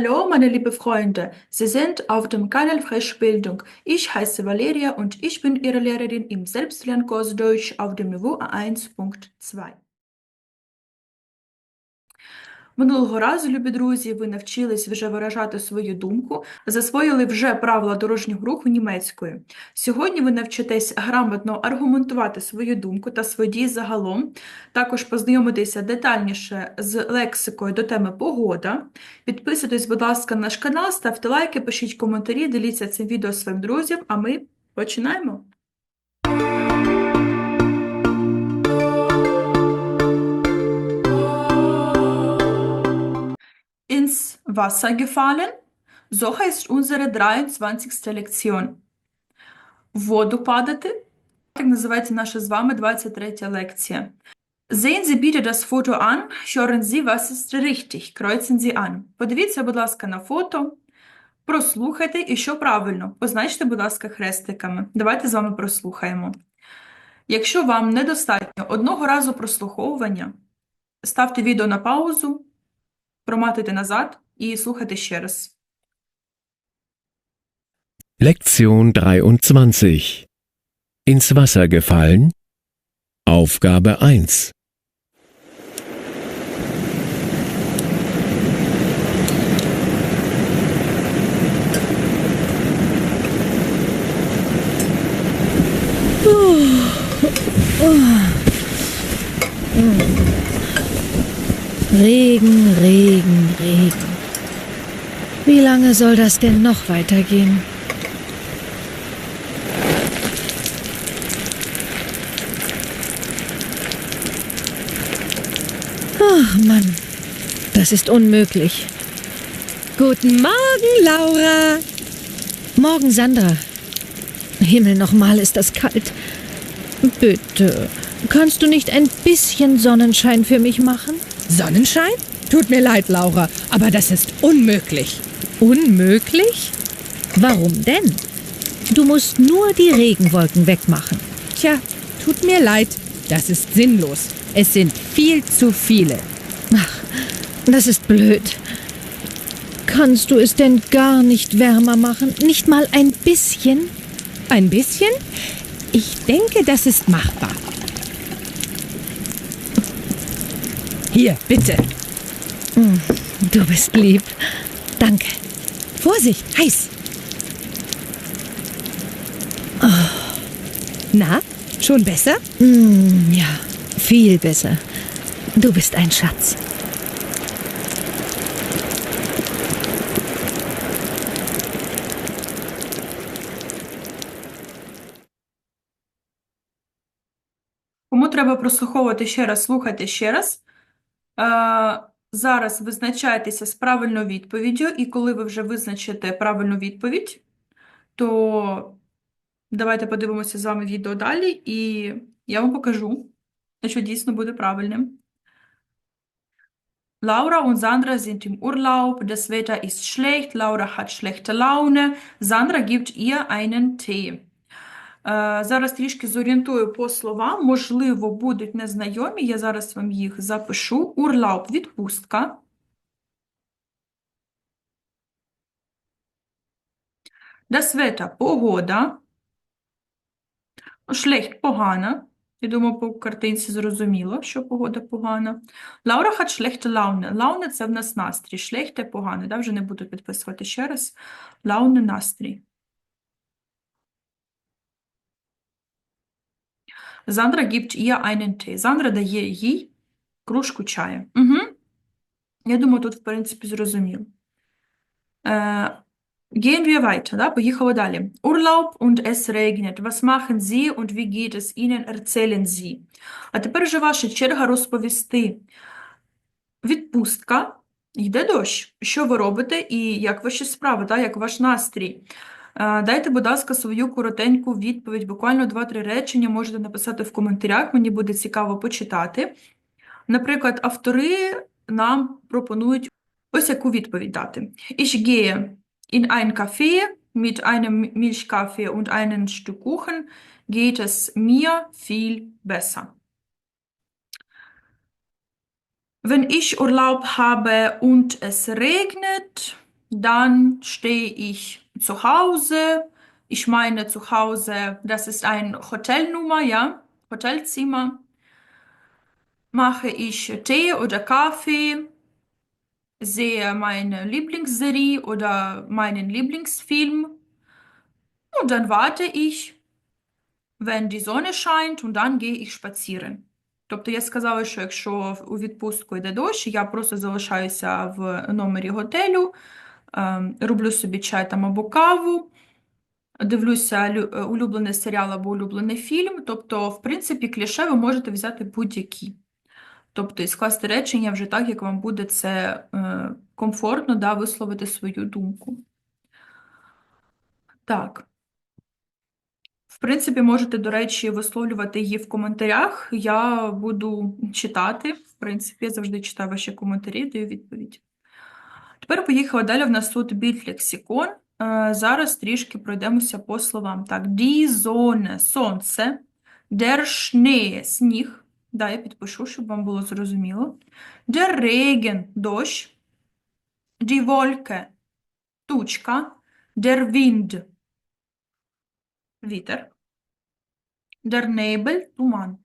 Hallo, meine liebe Freunde. Sie sind auf dem Kanal Frischbildung. Ich heiße Valeria und ich bin Ihre Lehrerin im Selbstlernkurs Deutsch auf dem Niveau A1.2. Минулого разу, любі друзі, ви навчились вже виражати свою думку, засвоїли вже правила дорожнього руху німецькою. Сьогодні ви навчитесь грамотно аргументувати свою думку та свої дії загалом, також познайомитися детальніше з лексикою до теми погода. Підписуйтесь, будь ласка, на наш канал, ставте лайки, пишіть коментарі, діліться цим відео своїм друзям, а ми починаємо. Wasser? So heißt unsere 23. Lektion. Воду падати? Так називається наша з вами 23 лекція. Sehen Sie bitte das Foto an, hören Sie, was ist richtig, kreuzen Sie an. Подивіться, будь ласка, на фото, прослухайте і що правильно. Позначте, будь ласка, хрестиками. Давайте з вами прослухаємо. Якщо вам недостатньо одного разу прослуховування, ставте відео на паузу, проматуйте назад і слухайте ще раз. Lektion 23 Ins Wasser gefallen Aufgabe 1 Regen, Regen, Regen. Wie lange soll das denn noch weitergehen? Ach Mann, das ist unmöglich. Guten Morgen, Laura. Morgen, Sandra. Himmel, nochmal ist das kalt. Bitte, kannst du nicht ein bisschen Sonnenschein für mich machen? Sonnenschein? Tut mir leid, Laura, aber das ist unmöglich. Unmöglich? Warum denn? Du musst nur die Regenwolken wegmachen. Tja, tut mir leid, das ist sinnlos. Es sind viel zu viele. Ach, das ist blöd. Kannst du es denn gar nicht wärmer machen? Nicht mal ein bisschen? Ein bisschen? Ich denke, das ist machbar. Hier, bitte. Du bist lieb. Danke. Vorsicht, heiß. Na, schon besser? Mm, ja, viel besser. Du bist ein Schatz. Кому треба прослуховувати ще раз, слухайте ще раз. Е, зараз визначайтеся з правильною відповіддю, і коли ви вже визначите правильну відповідь, то давайте подивимося з вами відео далі, і я вам покажу, що дійсно буде правильним. Laura und Sandra sind im Urlaub, das Wetter ist schlecht, Laura hat schlechte Laune, Sandra gibt ihr einen Tee. Е, Зараз трішки зорієнтую по словам, можливо, будуть незнайомі, я зараз вам їх запишу. Урлауп – відпустка. Wetter – погода. Schlecht – погана. Я думаю, по картинці зрозуміло, що погода погана. Лаура hat schlechte Laune. Laune – це в нас настрій. Schlechte – погане. Да? Вже не буду підписувати ще раз. Laune – настрій. Sandra gibt ihr einen Tee. Сандра дає їй кружку чаю. Угу. Я думаю, тут, в принципі, зрозуміло. Äh, gehen wir weiter, да? Поїхали далі. Urlaub und es regnet. Was machen Sie und wie geht es Ihnen? Erzählen Sie. А тепер вже ваша черга розповісти. Відпустка, йде дощ. Що ви робите і як ваші справи, да? Як ваш настрій? Е, Дайте, будь ласка, свою коротеньку відповідь, буквально 2-3 речення можете написати в коментарях, мені буде цікаво почитати. Наприклад, автори нам пропонують ось яку відповідь дати. Ich gehe in ein Café mit einem Milchkaffee und einem Stück Kuchen geht es mir viel besser. Wenn ich Urlaub habe und es regnet, Dann stehe ich zu Hause. Ich meine zu Hause, das ist ein Hotelnummer, ja, Hotelzimmer. Mache ich Tee oder Kaffee, sehe meine Lieblingsserie oder meinen Lieblingsfilm und dann warte ich, wenn die Sonne scheint, und dann gehe ich spazieren. Тобто я сказала, що якщо у відпустку йде дощ, я просто залишаюся в номері готелю, ем, Роблю собі чай там або каву, дивлюся е, улюблений серіал або улюблений фільм. Тобто, в принципі, кліше ви можете взяти будь-які. Тобто, і скласти речення вже так, як вам буде це е, комфортно, да, висловити свою думку. Так. В принципі, можете, до речі, висловлювати її в коментарях. Я буду читати. В принципі, я завжди читаю ваші коментарі, даю відповідь. Тепер поїхала далі. В нас тут бітлексикон. Е, Зараз трішки пройдемося по словам. Так, Sonne – сонце, der Schnee – сніг. Да, я підпишу, щоб вам було зрозуміло. Der Regen – дощ, die Wolke – тучка, der Wind – вітер, der Nebel – туман.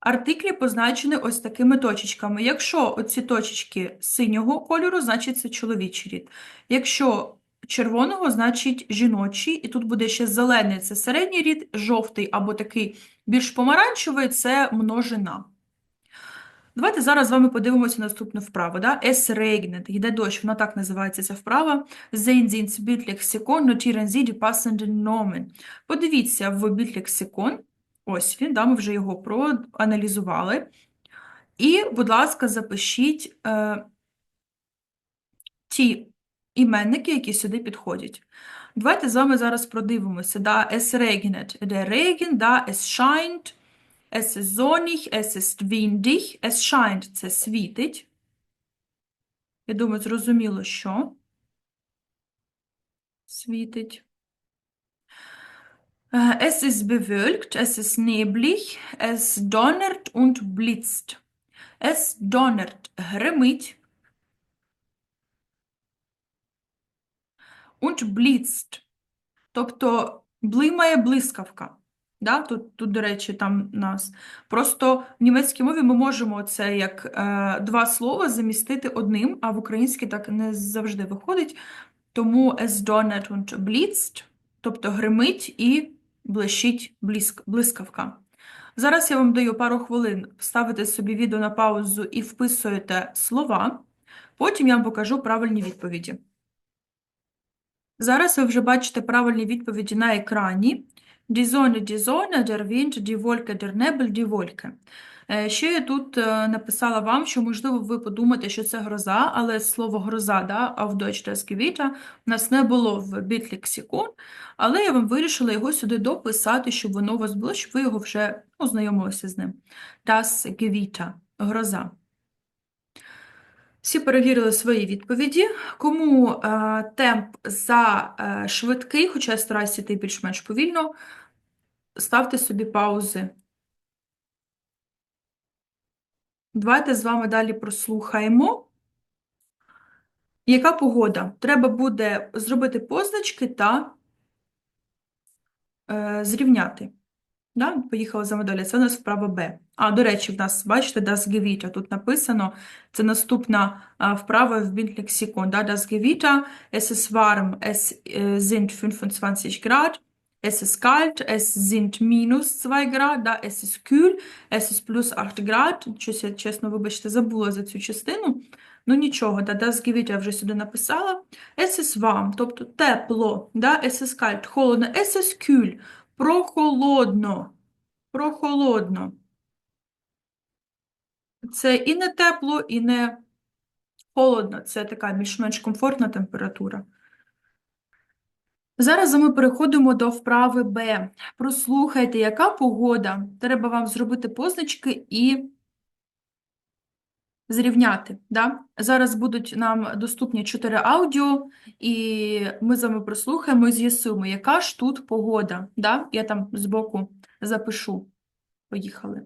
Артиклі позначені ось такими точечками. Якщо оці точечки синього кольору, значить це чоловічий рід. Якщо червоного, значить жіночий. І тут буде ще зелений – це середній рід, жовтий або такий більш помаранчевий – це множина. Давайте зараз з вами подивимося наступну вправу. Да? Es regnet, йде дощ, вона так називається ця вправа. Sehen Sie ins Bildlexikon, notieren Sie die passenden Nomen. Подивіться в Bildlexikon, ось він, да, ми вже його проаналізували. І, будь ласка, запишіть е, ті іменники, які сюди підходять. Давайте з вами зараз продивимося. Да? Es regnet, der Regen, da, es scheint, Es ist sonnig, es ist windig, es scheint – це світить. Я думаю, зрозуміло, що світить. Äh, Es ist bewölkt, es ist neblig, es donnert und blitzt. Es donnert – гримить. Und blitzt. Тобто блимає блискавка. Да? Тут, тут, до речі, там нас. Просто в німецькій мові ми можемо це як е, два слова замістити одним, а в українській так не завжди виходить. Тому es donnert und blitzt, тобто гримить і блищить блиск, блискавка. Зараз я вам даю пару хвилин ставити собі відео на паузу і вписуєте слова. Потім я вам покажу правильні відповіді. Зараз ви вже бачите правильні відповіді на екрані. Die Sonne, die Sonne, der Wind, die Wolke, der Nebel, die Wolke. Е, Ще я тут е, написала вам, що, можливо, ви подумаєте, що це гроза, але слово гроза, да, auf Deutsch das Gewitter, у нас не було в бітлексикон, але я вам вирішила його сюди дописати, щоб воно у вас було, щоб ви його вже ознайомилися з ним. Das Gewitter – гроза. Всі перевірили свої відповіді. Кому е, темп за е, швидкий, хоча я стараюся йти більш-менш повільно, ставте собі паузи. Давайте з вами далі прослухаємо. Яка погода? Треба буде зробити позначки та е, зрівняти. Да? Поїхала за далі. Це у нас вправа Б. А, до речі, в нас, бачите, das Gewitter. Тут написано, це наступна вправа в Bildlexikon. Да? Das Gewitter, es ist warm, es äh, sind 25 Grad, es ist kalt, es sind minus 2 Grad, да? es ist kühl, es ist plus 8 Grad. Щось я, чесно, вибачте, забула за цю частину. Ну нічого, да, das Gewitter я вже сюди написала. Es ist warm, тобто тепло, да? es ist kalt, холодно, es ist kühl, прохолодно, прохолодно. Це і не тепло, і не холодно. Це така більш-менш комфортна температура. Зараз ми переходимо до вправи Б. Прослухайте, яка погода. Треба вам зробити позначки і зрівняти. Да? Зараз будуть нам доступні чотири аудіо, і ми з вами прослухаємо і з'ясуємо, яка ж тут погода. Да? Я там збоку запишу. Поїхали.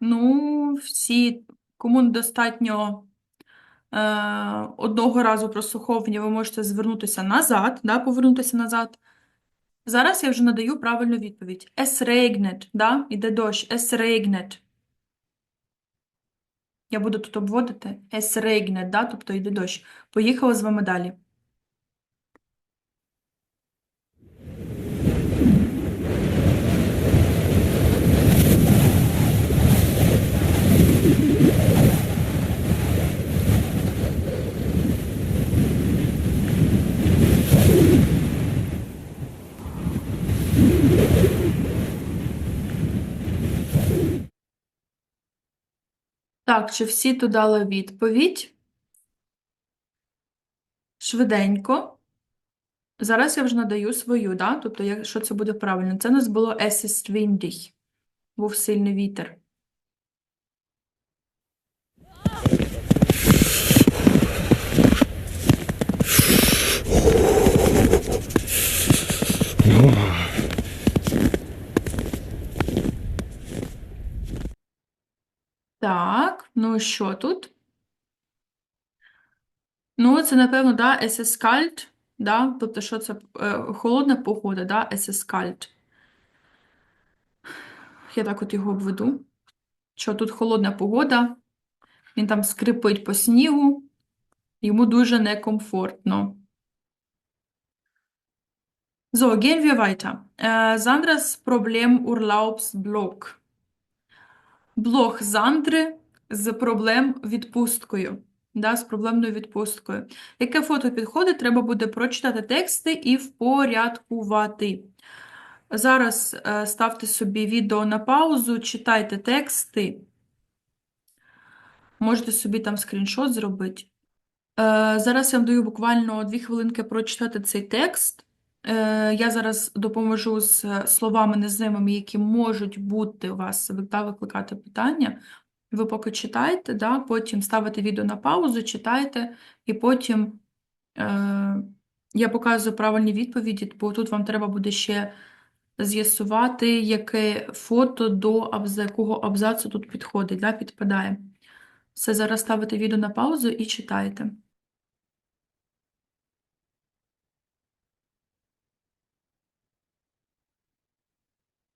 Ну, всі, кому недостатньо е, одного разу прослуховування, ви можете звернутися назад, да, повернутися назад. Зараз я вже надаю правильну відповідь. Es regnet, да, іде дощ. Es regnet. Я буду тут обводити. Es regnet, да, тобто йде дощ. Поїхала з вами далі. Так, чи всі тут дали відповідь? Швиденько. Зараз я вже надаю свою, да? Тобто, якщо це буде правильно. Це у нас було Es ist. Був сильний вітер. Так, ну що тут? Ну, це, напевно, да, kalt, да? Тобто, що це? Е, холодна погода, да? Kalt. Я так от його обведу. Що тут холодна погода, він там скрипить по снігу, йому дуже некомфортно. So, gehen wir weiter. Äh, Sandras Problem Urlaubsblock. Блог Зандри з проблем відпусткою. Да, з проблемною відпусткою. Яке фото підходить, треба буде прочитати тексти і впорядкувати. Зараз е, ставте собі відео на паузу, читайте тексти. Можете собі там скріншот зробити. Е, Зараз я вам даю буквально дві хвилинки прочитати цей текст. Е, Я зараз допоможу з словами незримими, які можуть бути у вас, та викликати питання. Ви поки читайте, да, потім ставите відео на паузу, читайте, і потім е, я показую правильні відповіді, бо тут вам треба буде ще з'ясувати, яке фото до якого абзацу тут підходить, да, підпадає. Все, зараз ставите відео на паузу і читайте.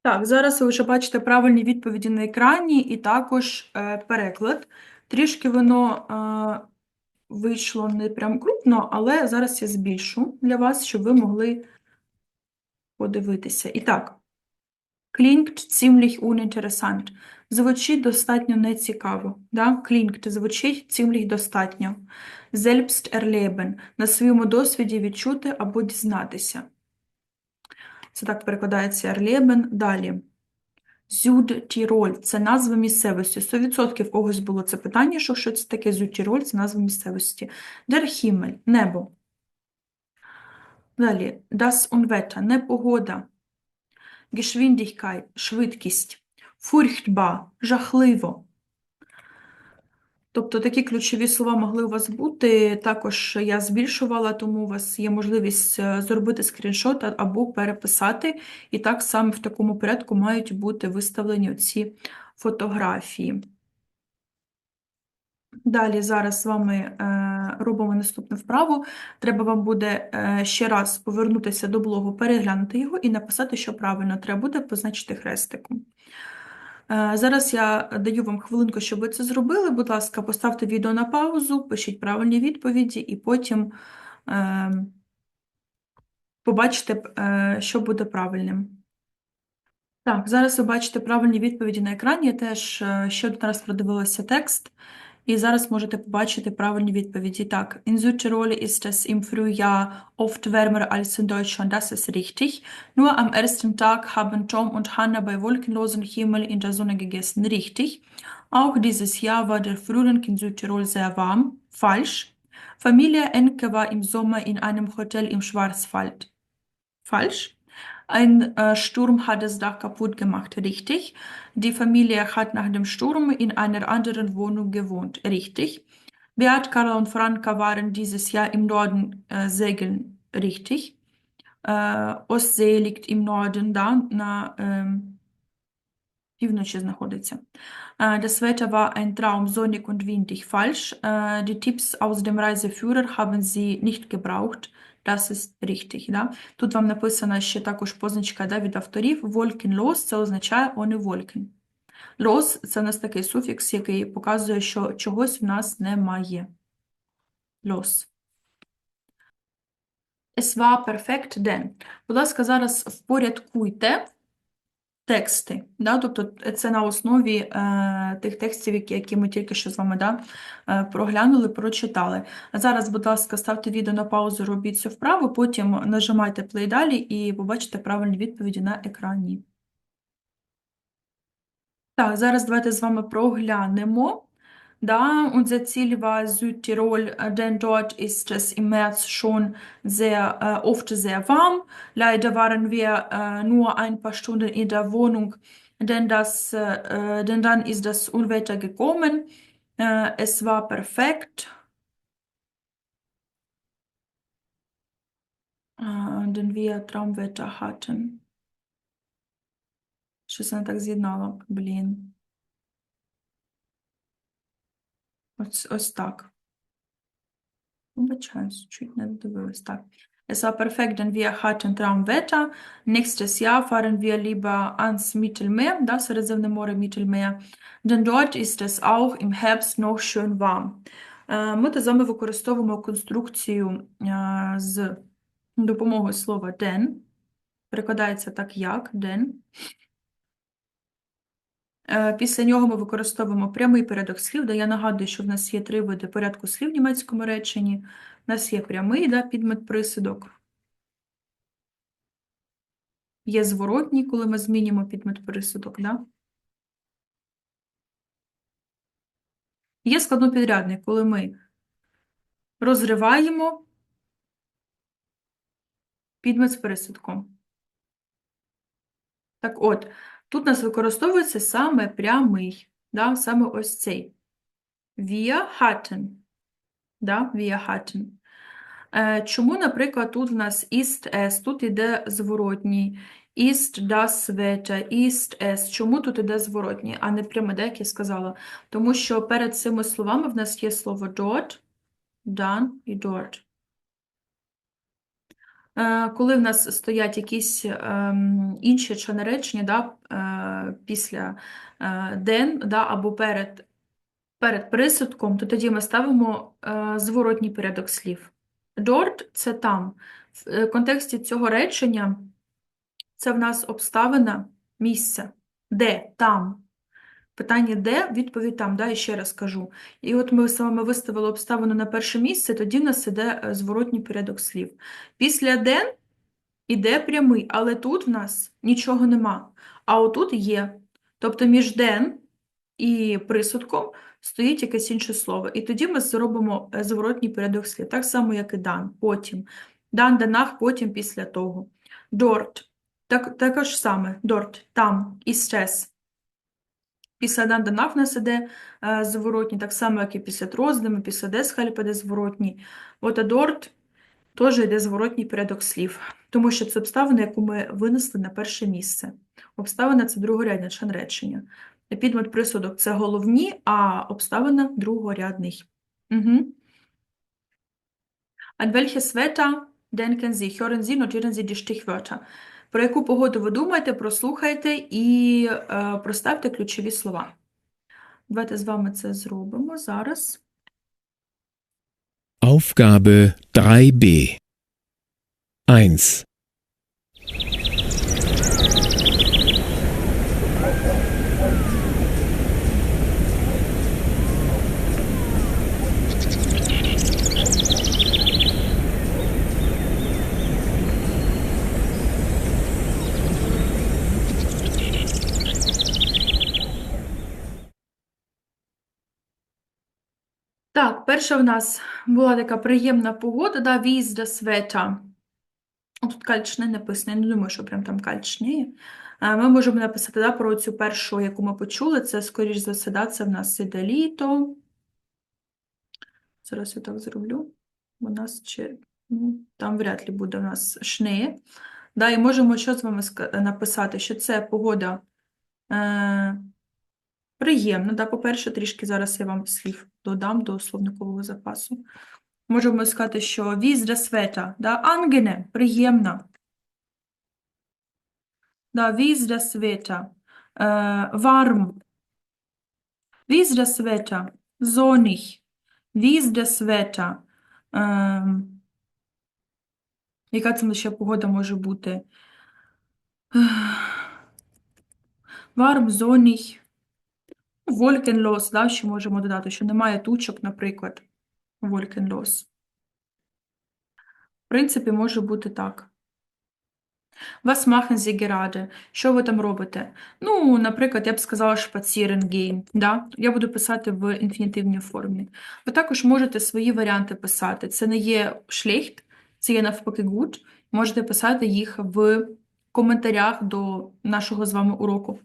Так, зараз ви вже бачите правильні відповіді на екрані і також е, переклад. Трішки воно е, вийшло не прям крупно, але зараз я збільшу для вас, щоб ви могли подивитися. І так, klingt ziemlich uninteressant. Звучить достатньо нецікаво. Да? Klingt звучить ziemlich достатньо. Selbst erleben. На своєму досвіді відчути або дізнатися. Це так перекладається Ерлєбен. Далі. Зюд-Тіроль – це назва місцевості. 100% когось було це питання, що що це таке Зюд-Тіроль – це назва місцевості. Himmel – небо. Далі. Das Unwetter – непогода. Geschwindigkeit – швидкість. Furchtbar – жахливо. Тобто такі ключові слова могли у вас бути. Також я збільшувала, тому у вас є можливість е, зробити скріншот або переписати. І так саме в такому порядку мають бути виставлені ці фотографії. Далі зараз з вами е, робимо наступну вправу. Треба вам буде е, ще раз повернутися до блогу, переглянути його і написати, що правильно треба буде позначити хрестиком. Е, Зараз я даю вам хвилинку, щоб ви це зробили. Будь ласка, поставте відео на паузу, пишіть правильні відповіді, і потім е, побачите, е, що буде правильним. Так, зараз ви бачите правильні відповіді на екрані. Я теж ще один раз продивилася текст, і зараз можете побачити правильні відповіді. Так, in Südtirol ist es im Frühjahr oft wärmer als in Deutschland, das ist richtig. Nur am ersten Tag haben Tom und Hannah bei wolkenlosem Himmel in der Sonne gegessen, richtig. Auch dieses Jahr war der Frühling in Südtirol sehr warm, falsch. Familie Enke war im Sommer in einem Hotel im Schwarzwald, falsch. Ein äh, Sturm hat das Dach kaputt gemacht, richtig. Die Familie hat nach dem Sturm in einer anderen Wohnung gewohnt, richtig. Beat, Carla und Franka waren dieses Jahr im Norden äh, segeln, richtig. Äh, Ostsee liegt im Norden, da na, ähm, äh, das Wetter war ein Traum, sonnig und windig. Falsch. Äh, die Tipps aus dem Reiseführer haben sie nicht gebraucht. Das ist richtig. Да? Тут вам написана ще також позначка да, від авторів. Wolkenlos – це означає «ohne Wolken». Los – це у нас такий суфікс, який показує, що чогось в нас немає. Los. Es war perfekt, denn. Будь ласка, зараз впорядкуйте тексти. Да? Тобто це на основі е, тих текстів, які, які ми тільки що з вами да, е, проглянули, прочитали. Зараз, будь ласка, ставте відео на паузу, робіть цю вправу, потім нажимайте плей далі і побачите правильні відповіді на екрані. Так, зараз давайте з вами проглянемо. Da, unser Ziel war Südtirol, äh, denn dort ist es im März schon sehr äh, oft sehr warm. Leider waren wir äh, nur ein paar Stunden in der Wohnung, denn, das, äh, äh, denn dann ist das Unwetter gekommen. Äh, es war perfekt. Äh, denn wir Traumwetter hatten. Щось я не так з'єднала, блін. Ось, ось так. Вибачаюсь, чуть не додивилась. Так. Es war perfekt, denn wir hatten Traumwetter. Nächstes Jahr fahren wir lieber ans Mittelmeer, das Seredzemne Mittelmeer, denn dort ist es auch im Herbst noch schön warm. Е, Ми з вами використовуємо конструкцію е, з допомогою слова den. Перекладається так як den. Е, Після нього ми використовуємо прямий порядок слів, де я нагадую, що в нас є три види порядку слів в німецькому реченні. У нас є прямий да, підмет присудок. Є зворотній, коли ми змінюємо підмет присудок. Да? Є складнопідрядний, коли ми розриваємо підмет з присудком. Так от, Тут у нас використовується саме прямий, да, саме ось цей. Wir hatten. Да, wir hatten. Е, Чому, наприклад, тут в нас ist es, тут іде зворотній. Ist das Wetter, ist es. Чому тут іде зворотній, а не пряме, да, як я сказала? Тому що перед цими словами в нас є слово dort, dann і dort. Е, Коли в нас стоять якісь ем, інші члени речення да, е, після е, ден да, або перед, перед присудком, то тоді ми ставимо зворотній порядок слів. Dort – це там. В контексті цього речення це в нас обставина місця. Де? Там. Питання де, відповідь там, да, і ще раз кажу. І от ми з вами виставили обставину на перше місце, тоді в нас іде е, зворотній порядок слів. Після ден іде прямий, але тут в нас нічого нема. А отут є. Тобто між ден і присудком стоїть якесь інше слово. І тоді ми зробимо е, зворотній порядок слів. Так само, як і дан, потім. Дан, данах, потім, після того. Дорт. Так, також саме. Дорт, там, істес. Після дан, данах в нас іде е, зворотній, так само, як і після троздами, після десхаль піде зворотній. От адорт теж йде зворотній порядок слів, тому що це обставина, яку ми винесли на перше місце. Обставина – це другорядне член речення. Підмет присудок – це головні, а обставина – другорядний. Угу. An welches Wetter denken Sie? Hören Sie, notieren Sie die Stichwörter. Про яку погоду ви думаєте, прослухайте і е, проставте ключові слова. Давайте з вами це зробимо зараз. Aufgabe 3b 1. Так, перша в нас була така приємна погода, да, wie ist das Wetter? О, Тут кальчне написано, я не думаю, що прям там кальчне Ми можемо написати да, про цю першу, яку ми почули, це, скоріш за все, да, це в нас іде літо. Зараз я так зроблю. У нас ще, ну, там вряд ли буде у нас шне. Да, і можемо що з вами написати, що це погода Е, приємно, да, по-перше, трішки зараз я вам слів додам до словникового запасу. Можемо сказати, що das Wetter, да, angenehm, приємно. Да, das Wetter? Е? Sonnig. Wie ist das Wetter? Ем, яка це ще погода може бути? Warm, sonnig. Wolkenlos, да, ще можемо додати, що немає тучок, наприклад. Wolkenlos. В принципі, може бути так. Was machen Sie gerade? Що ви там робите? Ну, наприклад, я б сказала spazieren gehen, да? Я буду писати в інфінітивній формі. Ви також можете свої варіанти писати. Це не є schlecht, це є навпаки good. Можете писати їх в коментарях до нашого з вами уроку.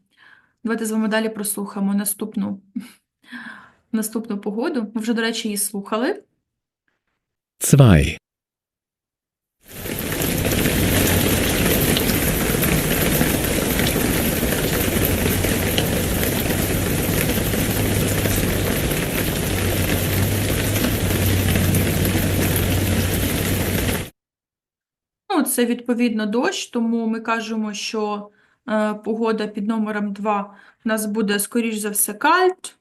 Давайте з вами далі прослухаємо наступну, наступну погоду. Ми вже, до речі, її слухали. 2. Ну, це відповідно дощ, тому ми кажемо, що погода під номером 2 у нас буде, скоріш за все, кальт.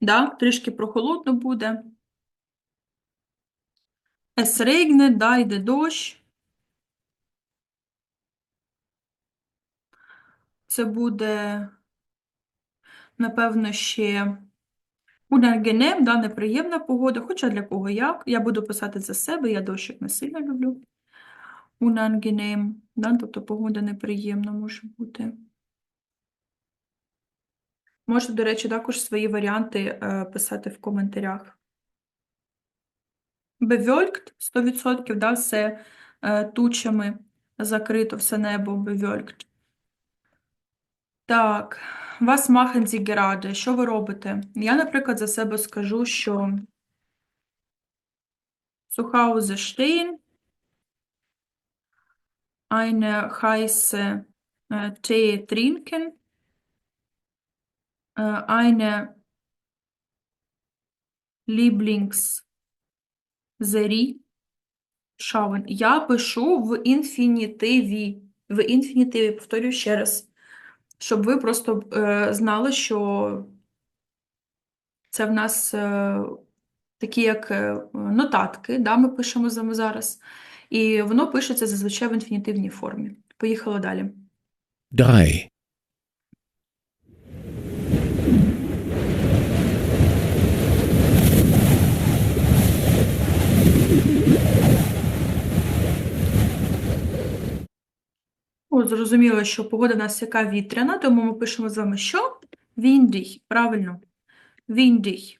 Да? Трішки прохолодно буде. Es regnet, да, йде дощ. Це буде, напевно, ще unangenehm, да, неприємна погода, хоча для кого як. Я буду писати за себе, я дощик не сильно люблю. Unangenehm, да, тобто погода неприємна може бути. Можете, до речі, також свої варіанти е, писати в коментарях. Bewölkt 100%, да, все е, тучами закрито, все небо bewölkt. Так, machen Sie gerade? Що ви робите? Я, наприклад, за себе скажу, що Hause stehen, eine heiße äh, Tee trinken, äh, eine Lieblingsserie schauen. Я пишу в інфінітиві. В інфінітиві, повторюю ще раз, щоб ви просто е, знали, що це в нас е, такі як е, нотатки, да, ми пишемо з вами зараз. І воно пишеться зазвичай в інфінітивній формі. Поїхали далі. 3. О, зрозуміло, що погода у нас яка вітряна, тому ми пишемо з вами що? Windig, правильно. Windig.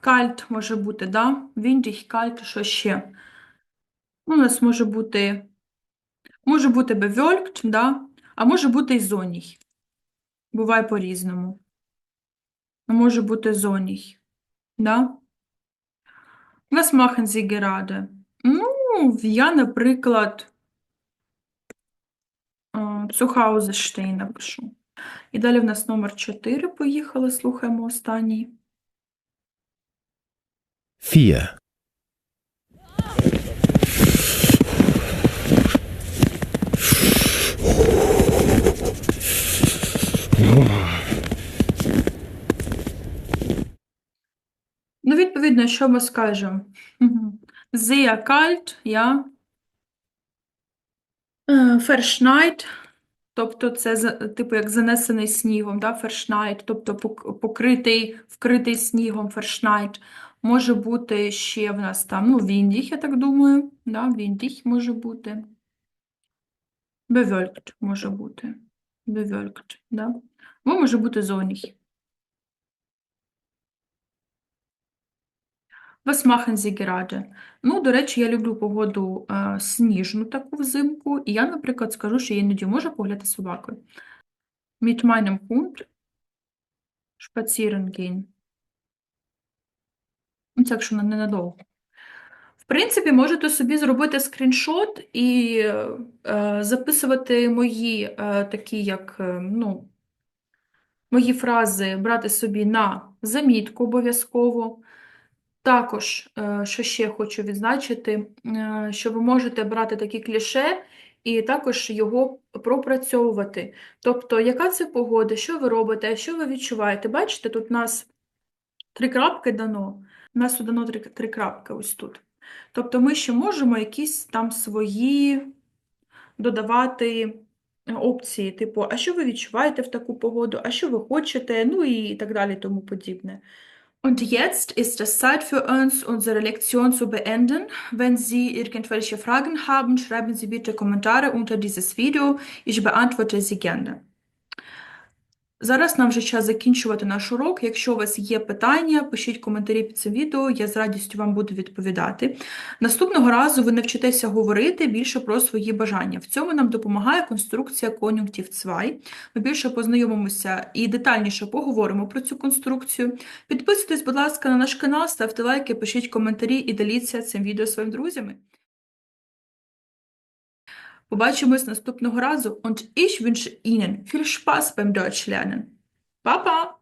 Кальт може бути, да? Windig, кальт, що ще? Ну, У нас може бути, може бути bewölkt, да? А може бути і зоній. Буває по-різному. Може бути зоній, да? Was machen Sie? Ну, я, наприклад, zu напишу. І далі в нас номер 4. Поїхали, слухаємо останній. 4. Ну, відповідно, що ми скажемо? Sehr kalt, ja. Е, тобто це типу як занесений снігом, да? Verschneit, тобто покритий, вкритий снігом, Verschneit. Може бути ще в нас там, ну, windig, я так думаю, да? Windig може бути. Bewölkt може бути. Bewölkt, да? Або може бути sonnig. Was machen Sie gerade? Ну, до речі, я люблю погоду е, сніжну таку взимку, і я, наприклад, скажу, що я іноді можу погуляти собакою. Mit meinem Hund spazieren gehen. Це якщо не- ненадовго. В принципі, можете собі зробити скріншот і е, записувати мої е, такі, як, е, ну, мої фрази брати собі на замітку обов'язково. Також, е, що ще хочу відзначити, е, що ви можете брати такі кліше і також його пропрацьовувати. Тобто, яка це погода, що ви робите, що ви відчуваєте? Бачите, тут у нас три крапки дано. У нас тут дано три, три крапки ось тут. Тобто ми ще можемо якісь там свої додавати е, опції, типу, а що ви відчуваєте в таку погоду, а що ви хочете, ну і так далі, тому подібне. Und jetzt ist es Zeit für uns, unsere Lektion zu beenden. Wenn Sie irgendwelche Fragen haben, schreiben Sie bitte Kommentare unter dieses Video. Ich beantworte sie gerne. Зараз нам вже час закінчувати наш урок. Якщо у вас є питання, пишіть коментарі під цим відео, я з радістю вам буду відповідати. Наступного разу ви навчитеся говорити більше про свої бажання. В цьому нам допомагає конструкція кон'юнктів 2. Ми більше познайомимося і детальніше поговоримо про цю конструкцію. Підписуйтесь, будь ласка, на наш канал, ставте лайки, пишіть коментарі і діліться цим відео своїми друзями. Побачимось наступного разу und ich wünsche Ihnen viel Spaß beim Deutsch lernen. Papa!